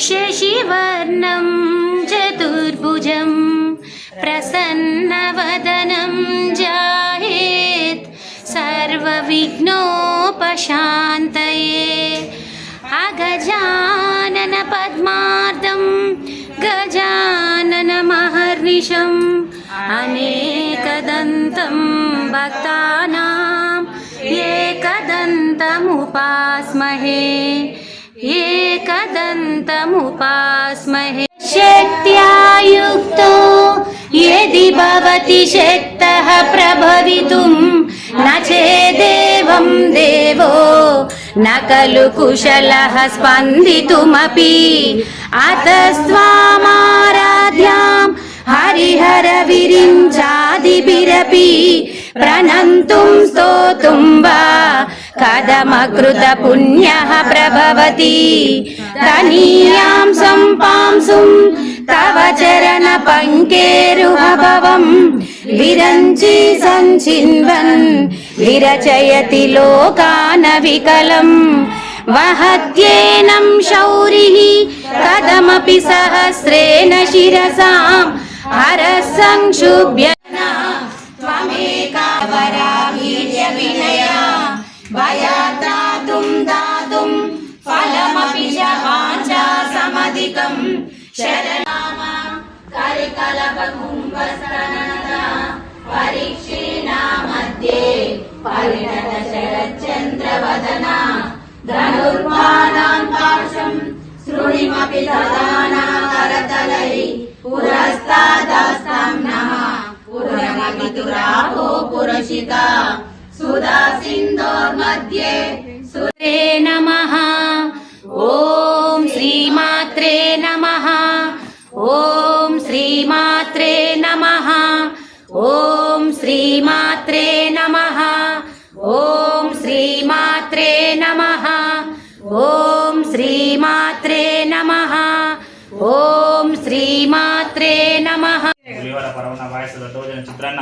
शशिवर्णं चतुर्भुजं प्रसन्नवदनं जायेत् सर्वविघ्नोपशान्तये। अगजानन पद्मार्दं गजाननमहर्निशम् अनेकदन्तं भक्तानाम् एकदन्तमुपास्महे। एकदन्तमुपास्महे शक्त्या युक्तो यदि भवति शक्तः प्रभवितुं न चेदेवं देवो न खलु कुशलः स्पन्दितुमपि अतस्त्वामाराध्यां हरिहरविरिञ्चादिभिरपि प्रणन्तुं स्तोतुं वा कथमकृतपुण्यः प्रभवति तनीयां सम्पांसुं तव चरणपङ्केरुहभवं विरञ्चि सञ्चिन्वन् विरचयति लोकानविकलम् वहत्येनं शौरिः कथमपि सहस्रेण शिरसां हरः संक्षुभ्य त्वमेका वराभीर्य विनया भयात्रातुं दातुं फलमपि च वाञ्छा समधिकं शरणामा करिकलपकुम्भस्तननता परीक्षीणा मध्ये परिणत शरच्चन्द्रवदना धनुर्वाणां पाशं शृणिमपि ददाना करतलै पुरस्तादस्तं नः पुरमपि दुराहो पुरशिता सुधा सिन्धोर्मध्ये सुरे नमः ॐ श्रीमात्रे नमः ॐ श्रीमात्रे नमः ॐ श्रीमात्रे नमः ॐ श्रीमात्रे नमः ॐ श्रीमात्रे नमः ॐ श्रीमात्रे नमः పులివర పరమణ వాయసు దోజన చిత్రన్న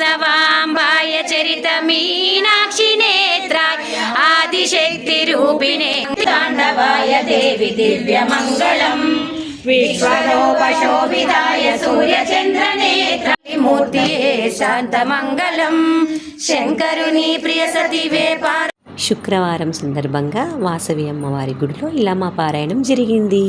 వాసవాంబాయ చరిత మీనాక్షి నేత్రాయ. ఆదిశక్తి రూపిణే తాండవాయ దేవి దివ్య మంగళం. విశ్వరూపశోభితాయ సూర్యచంద్ర నేత్ర మూర్తి శాంత మంగళం. శంకరుని ప్రియ సతి వేపార శుక్రవారం సందర్భంగా వాసవి అమ్మవారి గుడిలో ఇలా మా పారాయణం జరిగింది.